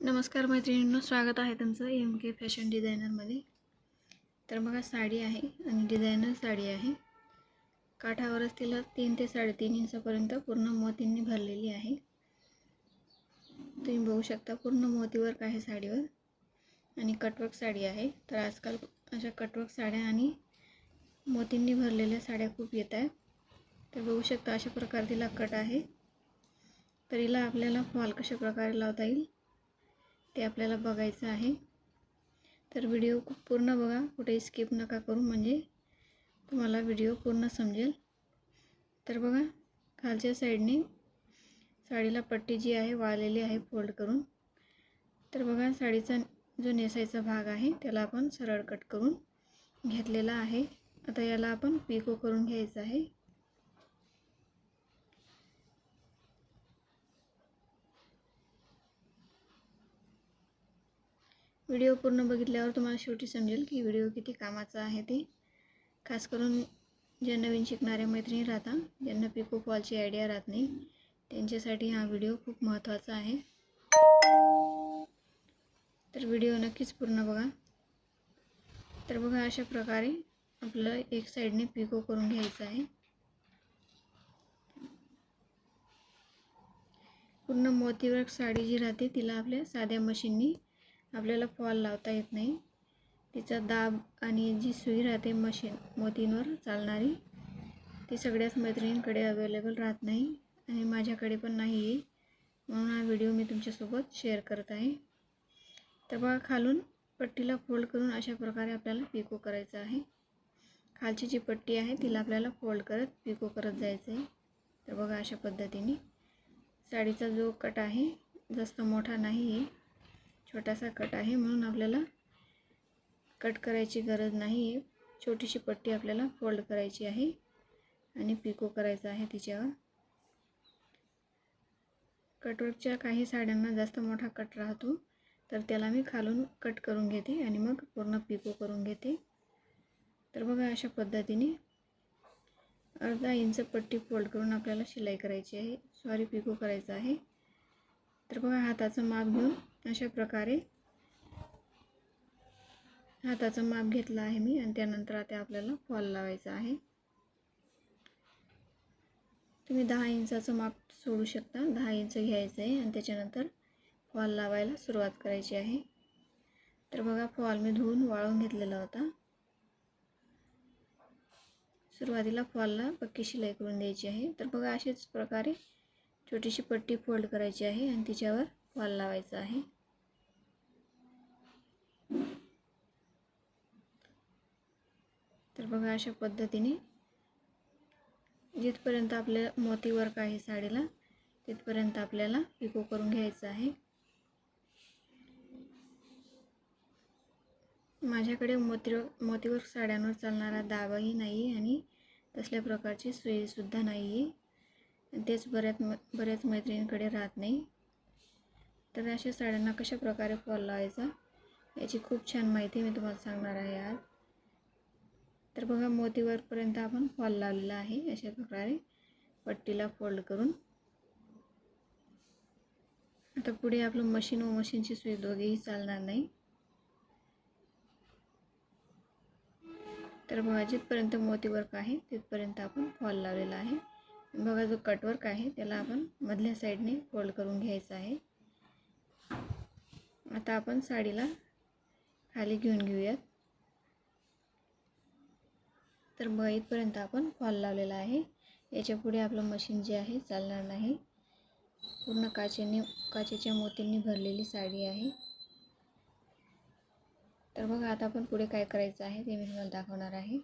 नमस्कार मैत्रिणींनो स्वागत आहे तुमचं एम के फॅशन डिझायनरमध्ये तर बघा साडी आहे आणि डिझायनर साडी आहे. काठावरच तिला तीन ते साडेतीन इंचापर्यंत पूर्ण मोतींनी भरलेली आहे. तुम्ही बघू शकता पूर्ण मोतीवर्क आहे साडीवर. आणि कटवर्क साडी आहे. तर आजकाल अशा कटवर्क साड्या आणि मोतींनी भरलेल्या साड्या खूप येत आहेत. तर बघू शकता अशा प्रकारे तिला कट आहे. तर हिला आपल्याला फॉल कशा प्रकारे लावता येईल? ते आपल्याला बघायचं आहे. तर व्हिडिओ पूर्ण बघा. कुठेही स्किप नका करू. म्हणजे तुम्हाला व्हिडिओ पूर्ण समजेल. तर बघा खालच्या साईडने साडीला पट्टी जी आहे वाळलेली आहे फोल्ड करून. तर बघा साडीचा जो नेसायचा भाग आहे त्याला आपण सरळ कट करून घेतलेला आहे. आता याला आपण पिको करून घ्यायचं आहे. व्हिडिओ पूर्ण बघितल्यावर तुम्हाला शेवटी समजेल की व्हिडिओ किती कामाचा आहे ते. खास करून ज्या नवीन शिकणाऱ्या मैत्रिणी राहता ज्यांना पिको फॉलची आयडिया राहत नाही त्यांच्यासाठी हा व्हिडिओ खूप महत्त्वाचा आहे. तर व्हिडिओ नक्कीच पूर्ण बघा. तर बघा अशा प्रकारे आपलं एक साईडने पिको करून घ्यायचं आहे. पूर्ण मोतीवर्क साडी जी राहते तिला आपल्या साध्या मशीननी आपल्याला फॉल लावता येत नाही. तिचा दाब आणि जी सुई राहते मशीन मोतींवर चालणारी ती सगळ्याच मैत्रिणींकडे अवेलेबल राहत नाही आणि माझ्याकडे पण नाही आहे म्हणून हा व्हिडिओ मी तुमच्यासोबत शेअर करत आहे. तर बघा खालून पट्टीला फोल्ड करून अशा प्रकारे आपल्याला पिको करायचं आहे. खालची जी पट्टी आहे तिला आपल्याला फोल्ड करत पिको करत जायचं आहे तर बघा अशा पद्धतीने. साडीचा जो कट आहे जास्त मोठा नाही आहे छोटासा कट आहे म्हणून आपल्याला कट करायची गरज नाही. छोटीशी पट्टी आपल्याला फोल्ड करायची आहे आणि पिको करायचं आहे तिच्यावर. कटवर्कच्या काही साड्यांना जास्त मोठा कट राहतो तर त्याला मी खालून कट करून घेते आणि मग पूर्ण पिको करून घेते. तर बघा अशा पद्धतीने अर्धा इंच पट्टी फोल्ड करून आपल्याला शिलाई करायची आहे. सॉरी पिको करायचं आहे. तर बघा हाताचं माप घेऊन अशा प्रकारे हाताचं माप घेतलं आहे मी आणि त्यानंतर आता आपल्याला फॉल लावायचा आहे. तुम्ही दहा इंचाचं माप सोडू शकता. दहा इंच घ्यायचं आहे आणि त्याच्यानंतर फॉल लावायला सुरुवात करायची आहे. तर बघा फॉल मी धुवून वाळून घेतलेला होता. सुरुवातीला फॉलला पक्की शिलाई करून द्यायची आहे. तर बघा अशाच प्रकारे छोटीशी पट्टी फोल्ड करायची आहे आणि तिच्यावर वाल लावायचा आहे. तर बघा अशा पद्धतीने जिथपर्यंत आपल्या मोती वर्क आहे साडीला तिथपर्यंत आपल्याला पिको करून घ्यायचं आहे. माझ्याकडे मोती मोतीवर्क साड्यांवर चालणारा दाबाही नाही आहे आणि तसल्या प्रकारची सुईसुद्धा नाही आहे तेच बऱ्याच म बऱ्याच मैत्रिणींकडे राहत नाही. तर अशा साड्यांना कशा प्रकारे फॉल लावायचा याची खूप छान माहिती मी तुम्हाला सांगणार आहे आज. तर बघा मोतीवरपर्यंत आपण फॉल लावलेला आहे अशा प्रकारे पट्टीला फोल्ड करून. आता पुढे आपलं मशीन व मशीनची सुई दोघेही चालणार नाही. तर बघा जिथपर्यंत मोतीवर्क आहे तिथपर्यंत आपण फॉल लावलेला आहे. बघा जो कटवर्क आहे त्याला आपण मधल्या साईडने फोल्ड करून घ्यायचा आहे. आता आपण साडीला खाली घेऊन घेऊयात. तर मग इथपर्यंत आपण फॉल लावलेला आहे. याच्यापुढे आपलं मशीन जे आहे चालणार नाही. पूर्ण काचेने काचेच्या मोतींनी भरलेली साडी आहे. तर बघा आता आपण पुढे काय करायचं आहे ते मी तुम्हाला दाखवणार आहे.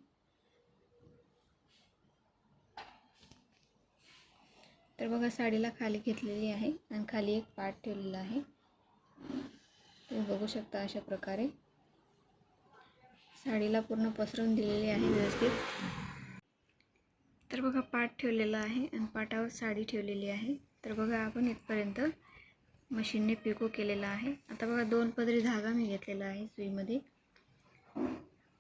तर बघा साडीला खाली घेतलेली आहे आणि खाली एक पाठ ठेवलेला आहे. तुम्ही बघू शकता अशा प्रकारे. साडीला पूर्ण पसरवून दिलेली आहे व्यवस्थित. तर बघा पाट ठेवलेला आहे आणि पाटावर साडी ठेवलेली आहे. तर बघा आपण इथपर्यंत मशीनने पिको केलेला आहे. आता बघा दोन पदरी धागा मी घेतलेला आहे सुईमध्ये.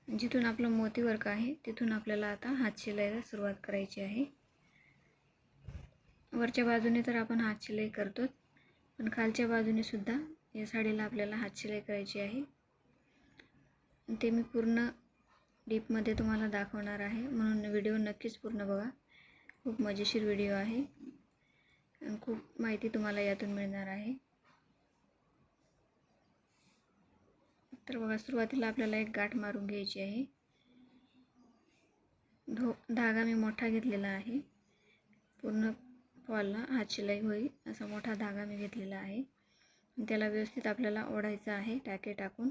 जिथून आपलं मोती वर्क आहे तिथून आपल्याला आता हात शिलाईला सुरुवात करायची आहे. वरच्या बाजूने तर आपण हात शिलाई करतोच पण खालच्या बाजूने सुद्धा या साडीला आपल्याला हात शिलाई करायची आहे. ते मी पूर्ण डीपमध्ये तुम्हाला दाखवणार आहे. म्हणून व्हिडिओ नक्कीच पूर्ण बघा. खूप मजेशीर व्हिडिओ आहे. आणि खूप माहिती तुम्हाला यातून मिळणार आहे. तर बघा सुरुवातीला आपल्याला एक गाठ मारून घ्यायची आहे. धो धागा मी मोठा घेतलेला आहे. पूर्ण फॉलला हात शिलाई होईल. असा मोठा धागा मी घेतलेला आहे. त्याला व्यवस्थित आपल्याला ओढायचं आहे टाके टाकून.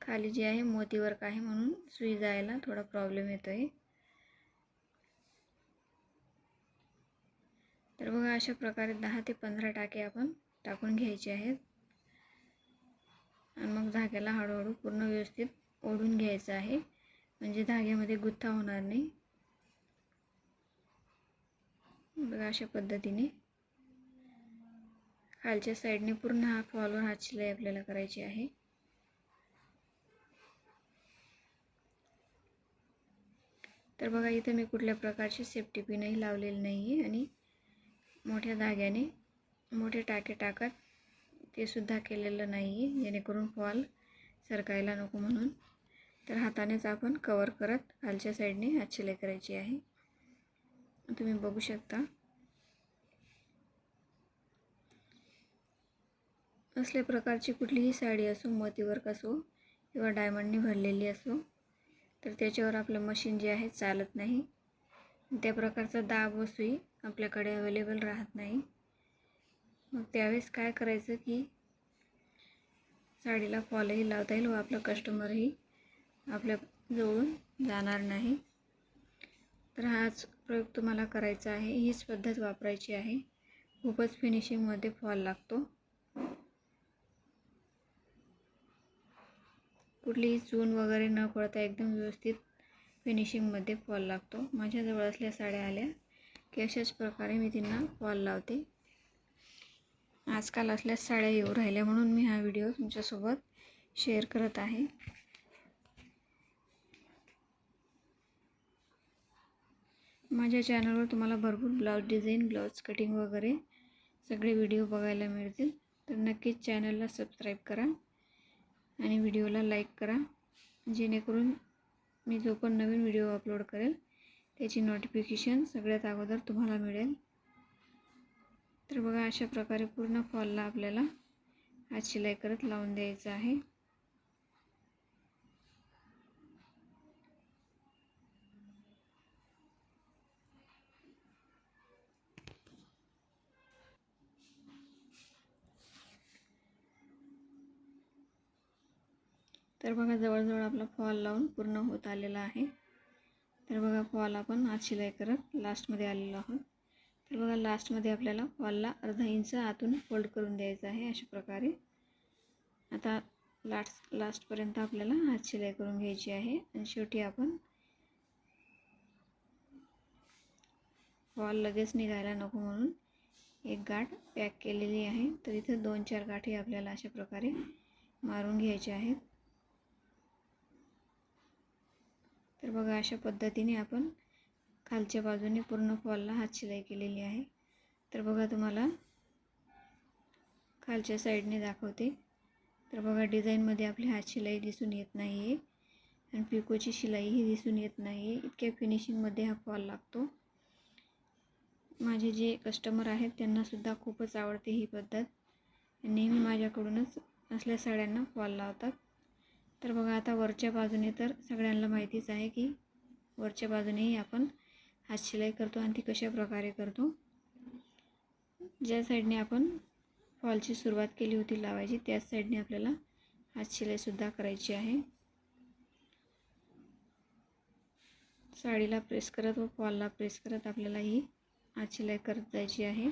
खाली जे आहे मोती वर्क आहे म्हणून सुई जायला थोडा प्रॉब्लेम येतो आहे तर बघा अशा प्रकारे दहा ते पंधरा टाके आपण टाकून घ्यायचे आहेत. आणि मग धाग्याला हळूहळू पूर्ण व्यवस्थित ओढून घ्यायचं आहे. म्हणजे धाग्यामध्ये गुत्था होणार नाही. बघा अशा पद्धतीने. खालच्या साईडने पूर्ण हा फॉलवर हात शिलाई आपल्याला करायची आहे. तर बघा इथं मी कुठल्या प्रकारची सेफ्टी पिनही लावलेली नाही आहे आणि मोठ्या धाग्याने मोठे टाके टाकत ते सुद्धा केलेलं नाही आहे जेणेकरून फॉल सरकायला नको म्हणून. तर हातानेच आपण कवर करत खालच्या साईडने हात शिलाई करायची आहे. तुम्ही बघू शकता. असल्या प्रकारची कुठलीही साडी असो मतीवर्क असो किंवा डायमंडने भरलेली असो तर त्याच्यावर आपलं मशीन जे आहे चालत नाही. त्या प्रकारचा दाब व सुई आपल्याकडे अवेलेबल राहत नाही. मग त्यावेळेस काय करायचं की साडीला फॉलही लावता येईल व आपलं कस्टमरही आपल्या जवळून जाणार नाही. तर हाच प्रयोग तुम्हाला करायचा आहे. हीच पद्धत वापरायची आहे. खूपच फिनिशिंगमध्ये फॉल लागतो. कुठलीही चून वगैरे न पडता एकदम व्यवस्थित फिनिशिंगमध्ये फॉल लागतो. माझ्याजवळ असल्या साड्या आल्या की अशाच प्रकारे मी त्यांना फॉल लावते. आजकाल असल्याच साड्या येऊ राहिल्या म्हणून मी हा व्हिडिओ तुमच्यासोबत शेअर करत आहे. माझ्या चॅनलवर तुम्हाला भरपूर ब्लाऊज डिझाईन ब्लाऊज कटिंग वगैरे सगळे व्हिडिओ बघायला मिळतील. तर नक्कीच चॅनलला सबस्क्राईब करा. आणि व्हिडिओला लाईक करा जेणेकरून मी जो पण नवीन व्हिडिओ अपलोड करेल त्याची नोटिफिकेशन सगळ्यात अगोदर तुम्हाला मिळेल. तर बघा अशा प्रकारे पूर्ण फॉलला आपल्याला हात शिलाई करत लावून द्यायचं आहे. तर बघा जवळजवळ आपला फॉल लावून पूर्ण होत आलेला आहे. तर बघा फॉल आपण हात शिलाई करत लास्टमध्ये आलेलो आहोत. तर बघा लास्टमध्ये आपल्याला फॉलला अर्धा इंच आतून फोल्ड करून द्यायचं आहे अशा प्रकारे. आता लास्ट लास्टपर्यंत आपल्याला हात शिलाई करून घ्यायची आहे. आणि शेवटी आपण फॉल लगेच निघायला नको म्हणून एक गाठ पॅक केलेली आहे. तर इथं दोन चार गाठी आपल्याला अशा प्रकारे मारून घ्यायच्या आहेत. तर बघा अशा पद्धतीने आपण खालच्या बाजूने पूर्ण फॉलला हात शिलाई केलेली आहे. तर बघा तुम्हाला खालच्या साईडने दाखवते. तर बघा डिझाईनमध्ये आपली हात शिलाई दिसून येत नाही आहे आणि पिकोची शिलाईही दिसून येत नाही आहे इतक्या फिनिशिंगमध्ये हा फॉल लागतो. माझे जे कस्टमर आहेत त्यांनासुद्धा खूपच आवडते ही पद्धत. नेहमी माझ्याकडूनच असल्या साड्यांना फॉल लावतात. तर बघा आता वरच्या बाजूने तर सगळ्यांना माहितीच आहे की वरच्या बाजूनेही आपण हात शिलाई करतो आणि ती कशा प्रकारे करतो. ज्या साईडने आपण फॉलची सुरुवात केली होती लावायची त्याच साईडने आपल्याला हात शिलाईसुद्धा करायची आहे. साडीला प्रेस करत व फॉलला प्रेस करत आपल्याला ही हात शिलाई करत जायची आहे.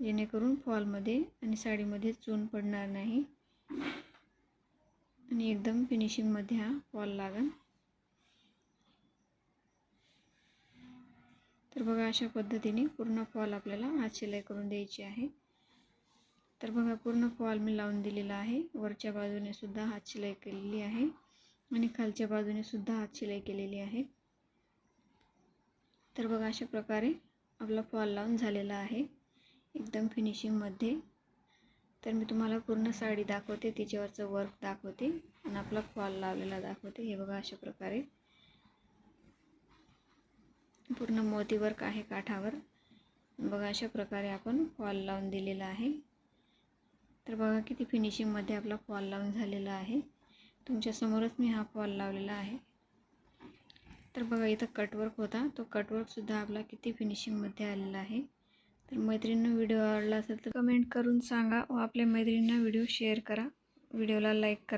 जेणेकरून फॉलमध्ये आणि साडीमध्ये चून पडणार नाही. आणि एकदम फिनिशिंगमध्ये हा फॉल लागेल तर बघा अशा पद्धतीने पूर्ण फॉल आपल्याला आज शिलाई करून द्यायची आहे. तर बघा पूर्ण फॉल मी लावून दिलेला आहे. वरच्या बाजूने सुद्धा हात शिलाई केलेली आहे. आणि खालच्या बाजूने सुद्धा हात शिलाई केलेली आहे. तर बघा अशा प्रकारे आपला फॉल लावून झालेला आहे. एकदम फिनिशिंगमध्ये तर मी तुम्हाला पूर्ण साडी दाखवते तिच्यावरचं वर्क दाखवते आणि आपला फॉल लावलेला दाखवते. हे बघा अशा प्रकारे. पूर्ण मोती वर्क आहे काठावर. बघा अशा प्रकारे आपण फॉल लावून दिलेला आहे. तर बघा किती फिनिशिंगमध्ये आपला फॉल लावून झालेला आहे. तुमच्यासमोरच मी हा फॉल लावलेला आहे. तर बघा इथं कटवर्क होता. तो कटवर्कसुद्धा आपला किती फिनिशिंगमध्ये आलेला आहे. तर मैत्रिणींना व्हिडिओ आवडला असेल तर कमेंट करून सांगा व आपल्या मैत्रिणींना व्हिडिओ शेअर करा. व्हिडिओला लाईक करा.